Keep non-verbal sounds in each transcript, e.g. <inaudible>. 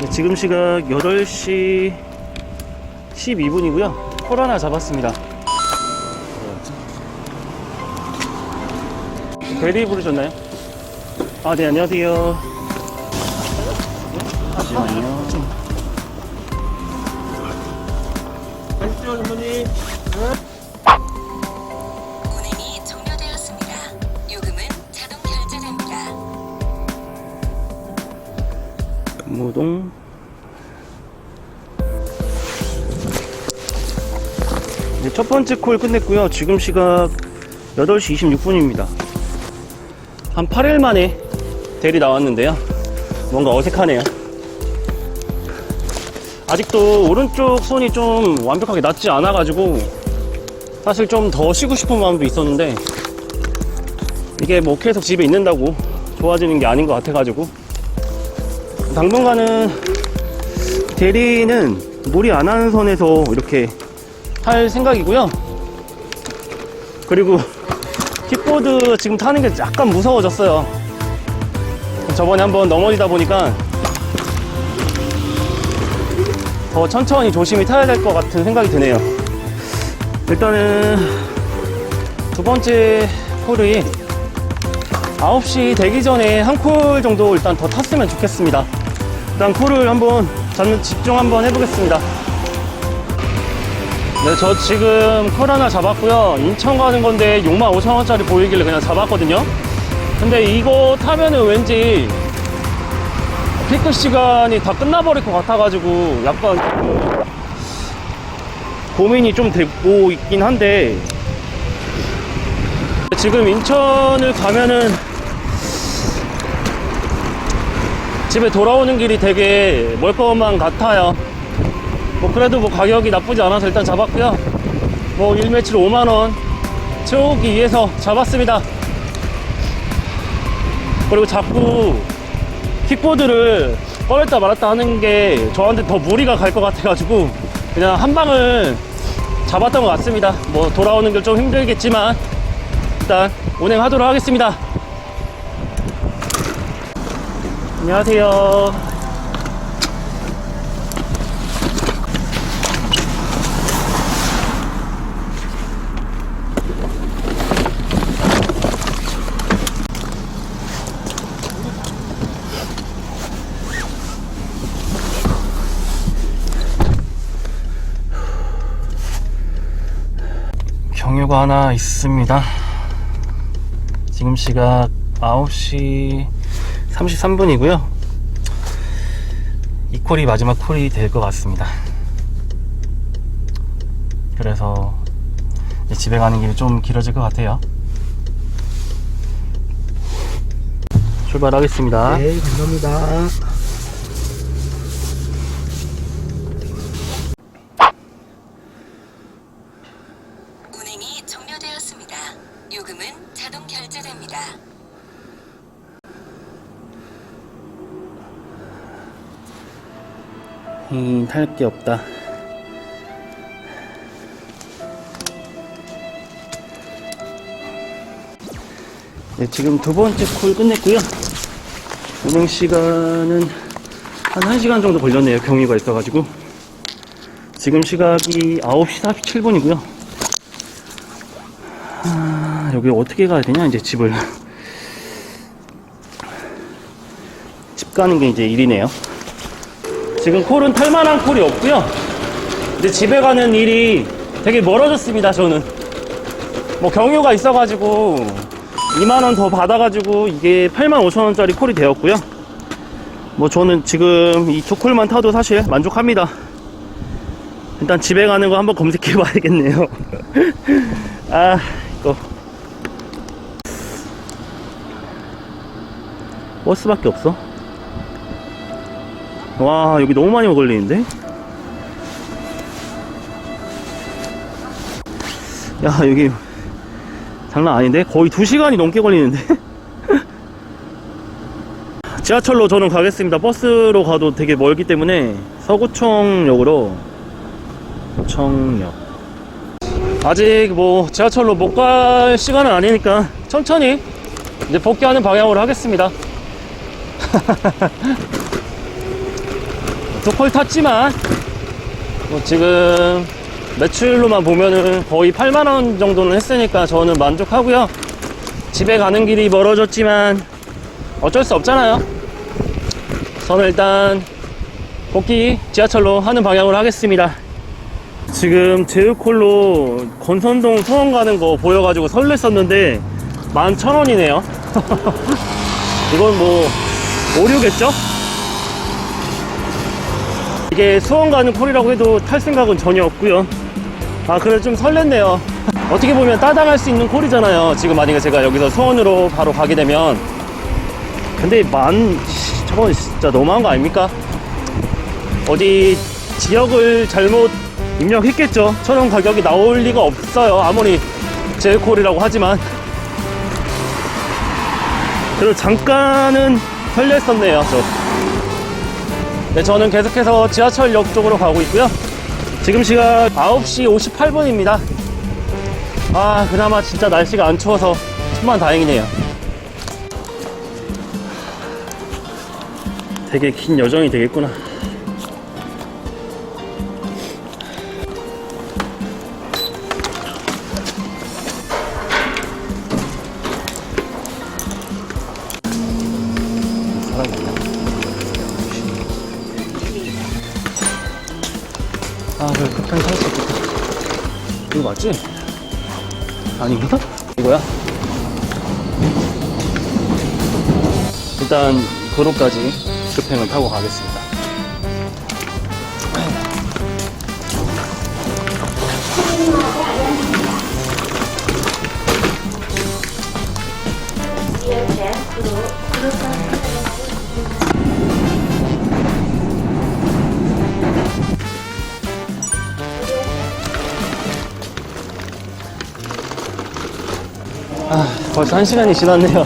네, 지금 시각 8시 12분이고요. 콜 하나 잡았습니다. 네. 대리 부르셨나요? 아, 네, 안녕하세요. 잠시만요. 가십시오, 전무님. 첫 번째 콜 끝냈고요. 지금 시각 8시 26분입니다. 한 8일 만에 대리 나왔는데요. 뭔가 어색하네요. 아직도 오른쪽 손이 좀 완벽하게 낫지 않아가지고 사실 좀 더 쉬고 싶은 마음도 있었는데 이게 뭐 계속 집에 있는다고 좋아지는 게 아닌 것 같아가지고 당분간은 대리는 무리 안 하는 선에서 이렇게 할 생각이고요. 그리고 킥보드 지금 타는 게 약간 무서워졌어요. 저번에 한번 넘어지다 보니까 더 천천히 조심히 타야 될 것 같은 생각이 드네요. 일단은 두 번째 콜이 9시 되기 전에 한 콜 정도 일단 더 탔으면 좋겠습니다. 일단 콜을 한번 집중 한번 해보겠습니다. 네, 저 지금 콜 하나 잡았고요. 인천 가는 건데 65,000원짜리 보이길래 그냥 잡았거든요. 근데 이거 타면은 왠지 피크 시간이 다 끝나버릴 것 같아가지고 약간 고민이 좀 되고 있긴 한데 지금 인천을 가면은 집에 돌아오는 길이 되게 멀 것만 같아요. 뭐 그래도 뭐 가격이 나쁘지 않아서 일단 잡았고요. 뭐 1매출 5만원 채우기 위해서 잡았습니다. 그리고 자꾸 킥보드를 꺼냈다 말았다 하는 게 저한테 더 무리가 갈 것 같아가지고 그냥 한 방을 잡았던 것 같습니다. 뭐 돌아오는 길 좀 힘들겠지만 일단 운행하도록 하겠습니다. 안녕하세요. 경유가 하나 있습니다. 지금 시각 9시 33분이고요. 이 콜이 마지막 콜이 될 것 같습니다. 그래서 집에 가는 길이 좀 길어질 것 같아요. 출발하겠습니다. 네, 감사합니다. 운행이 종료되었습니다. 요금은 자동 결제됩니다. 음, 탈게 없다. 네, 지금 두 번째 콜 끝냈고요. 운행 시간은 한 1시간 정도 걸렸네요. 경위가 있어가지고. 지금 시각이 9시 47분이고요. 아, 여기 어떻게 가야 되냐, 이제 집을. 집 가는 게 이제 일이네요. 지금 콜은 탈만한 콜이 없고요. 이제 집에 가는 일이 되게 멀어졌습니다. 저는 뭐 경유가 있어가지고 2만 원 더 받아가지고 이게 8만 5천 원짜리 콜이 되었고요. 뭐 저는 지금 이 두 콜만 타도 사실 만족합니다. 일단 집에 가는 거 한번 검색해 봐야겠네요. <laughs> 아 이거 버스밖에 없어. 와 여기 너무 많이 걸리는데? 야 여기 장난 아닌데? 거의 2시간이 넘게 걸리는데? <laughs> 지하철로 저는 가겠습니다. 버스로 가도 되게 멀기 때문에 서구청역으로 청역. 아직 뭐 지하철로 못 갈 시간은 아니니까 천천히 이제 복귀하는 방향으로 하겠습니다 <laughs> 두콜 탔지만 뭐 지금 매출로만 보면은 거의 8만원 정도는 했으니까 저는 만족하고요. 집에 가는 길이 멀어졌지만 어쩔 수 없잖아요. 저는 일단 복귀 지하철로 하는 방향으로 하겠습니다. 지금 제휴콜로 권선동 소원 가는 거 보여가지고 설렜었는데 11,000원이네요. <laughs> 이건 뭐 오류겠죠? 이게 수원 가는 콜이라고 해도 탈 생각은 전혀 없고요. 아 그래 좀 설렜네요. <laughs> 어떻게 보면 따당할 수 있는 콜이잖아요. 지금 만약에 제가 여기서 수원으로 바로 가게 되면. 근데 만 씨, 저건 진짜 너무한 거 아닙니까? 어디 지역을 잘못 입력했겠죠? 저런 가격이 나올 리가 없어요. 아무리 제일콜이라고 하지만. 그리고 잠깐은 설렜었네요. 저. 네, 저는 계속해서 지하철역 쪽으로 가고 있고요. 지금 시각 9시 58분입니다. 아 그나마 진짜 날씨가 안 추워서 천만 다행이네요. 되게 긴 여정이 되겠구나. 사람 아, 그래, 급한 살수 있겠다. 이거 맞지? 아닌가? 이거야? 일단, 도로까지 급행을 타고 가겠습니다. 벌써 한 시간이 지났네요.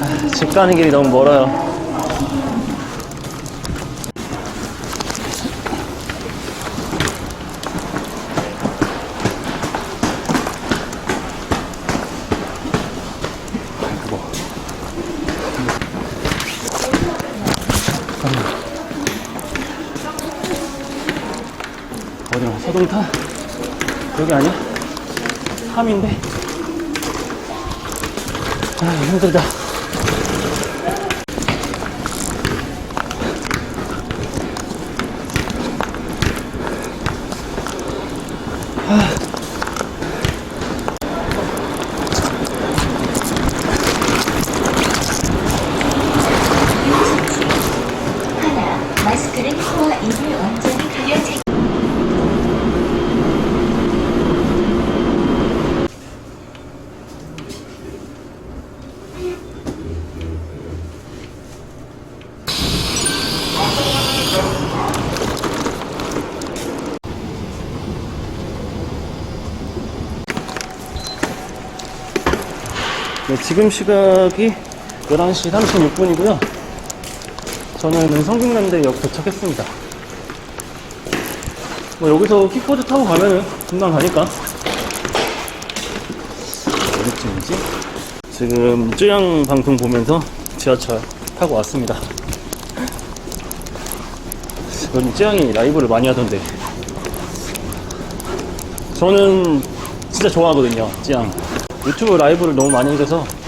아, 집 가는 길이 너무 멀어요. 어디로 서동타? 여기 아니야? 3인데. 아 힘들다. 하나, 마스크는 코와 입을 완전히 가려채 네, 지금 시각이 11시 36분이고요. 저는 성균관대역 도착했습니다. 뭐 여기서 킥보드 타고 가면은 금방 가니까. 어디쯤이지? 지금 쯔양 방송 보면서 지하철 타고 왔습니다. 요즘 쯔양이 라이브를 많이 하던데. 저는 진짜 좋아하거든요 쯔양. 유튜브 라이브를 너무 많이 해줘서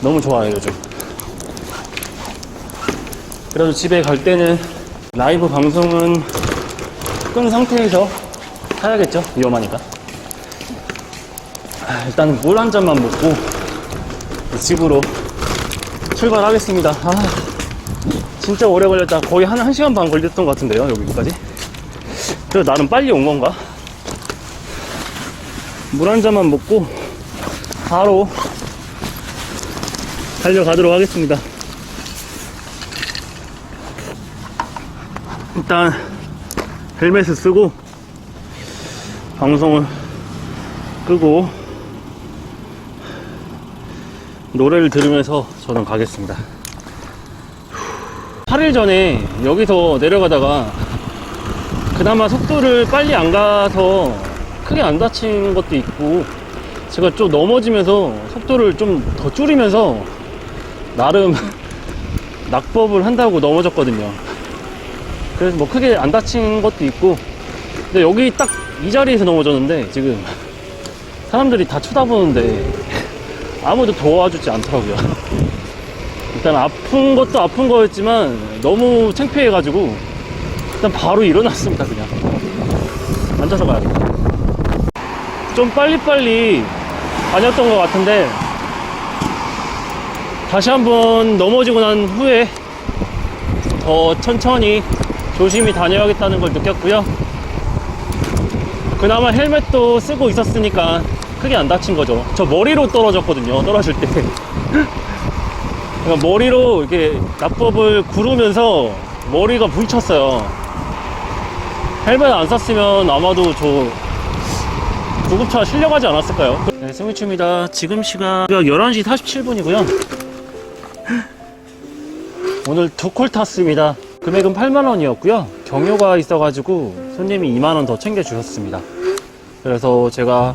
너무 좋아요 요즘. 그래도 집에 갈 때는 라이브 방송은 끈 상태에서 타야겠죠? 위험하니까. 아, 일단 물한 잔만 먹고 집으로 출발하겠습니다. 아 진짜 오래 걸렸다. 거의 한 1시간 반 걸렸던 것 같은데요 여기까지? 그래도 나름 빨리 온 건가? 물 한 잔만 먹고 바로 달려가도록 하겠습니다. 일단 헬멧을 쓰고 방송을 끄고 노래를 들으면서 저는 가겠습니다. 8일 전에 여기서 내려가다가 그나마 속도를 빨리 안 가서 크게 안 다친 것도 있고 제가 좀 넘어지면서 속도를 좀 더 줄이면서 나름 <laughs> 낙법을 한다고 넘어졌거든요. 그래서 뭐 크게 안 다친 것도 있고, 근데 여기 딱 이 자리에서 넘어졌는데 지금 <laughs> 사람들이 다 쳐다보는데 <laughs> 아무도 도와주지 않더라고요. 일단 아픈 것도 아픈 거였지만 너무 창피해가지고 일단 바로 일어났습니다 그냥 앉아서 가야겠다 좀 빨리빨리 다녔던 것 같은데 다시 한번 넘어지고 난 후에 더 천천히 조심히 다녀야겠다는 걸 느꼈고요 그나마 헬멧도 쓰고 있었으니까 크게 안 다친 거죠 저 머리로 떨어졌거든요 떨어질 때 <laughs> 그러니까 머리로 이렇게 낙법을 구르면서 머리가 부딪혔어요. 헬멧 안 썼으면 아마도 저 구급차 실려가지 않았을까요? 네, 승미추입니다. 지금 시각 11시 47분이고요. 오늘 두 콜 탔습니다. 금액은 8만원이었고요. 경유가 있어가지고 손님이 2만원 더 챙겨주셨습니다. 그래서 제가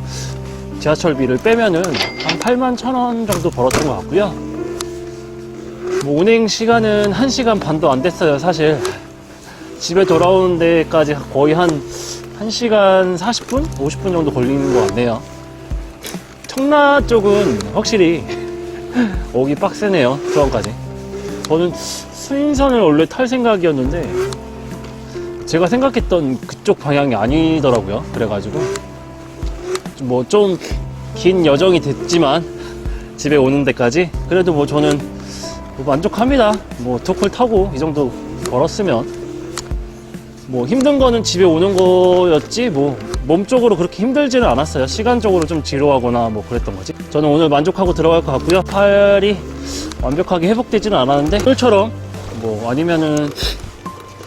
지하철비를 빼면은 한 8만 1천원 정도 벌었던 것 같고요. 뭐 운행 시간은 1시간 반도 안 됐어요, 사실. 집에 돌아오는 데까지 거의 한 1시간 40분? 50분 정도 걸리는 것 같네요. 청라 쪽은 확실히 오기 빡세네요, 수원까지. 저는 수인선을 원래 탈 생각이었는데, 제가 생각했던 그쪽 방향이 아니더라고요. 그래가지고, 뭐 좀 긴 여정이 됐지만, 집에 오는 데까지. 그래도 뭐 저는 뭐 만족합니다. 뭐 투콜 타고 이 정도 벌었으면 뭐 힘든 거는 집에 오는 거였지 뭐 몸쪽으로 그렇게 힘들지는 않았어요. 시간적으로 좀 지루하거나 뭐 그랬던 거지. 저는 오늘 만족하고 들어갈 것 같고요. 팔이 완벽하게 회복되지는 않았는데 꿀처럼 뭐 아니면은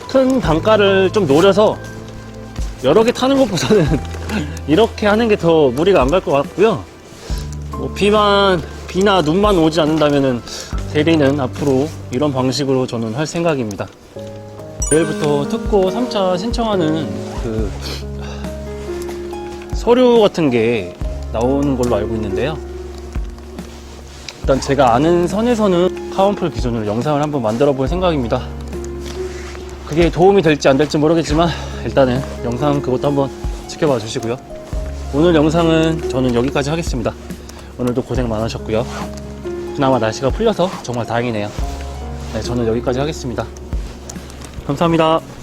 큰 단가를 좀 노려서 여러 개 타는 것보다는 <laughs> 이렇게 하는 게 더 무리가 안 갈 것 같고요. 뭐 비만 비나 눈만 오지 않는다면은 대리는 앞으로 이런 방식으로 저는 할 생각입니다. 내일부터 특고 3차 신청하는 그 서류 같은 게 나오는 걸로 알고 있는데요. 일단 제가 아는 선에서는 카운플 기준으로 영상을 한번 만들어 볼 생각입니다. 그게 도움이 될지 안 될지 모르겠지만 일단은 영상 그것도 한번 지켜봐 주시고요. 오늘 영상은 저는 여기까지 하겠습니다. 오늘도 고생 많으셨고요. 그나마 날씨가 풀려서 정말 다행이네요. 네, 저는 여기까지 하겠습니다. 감사합니다.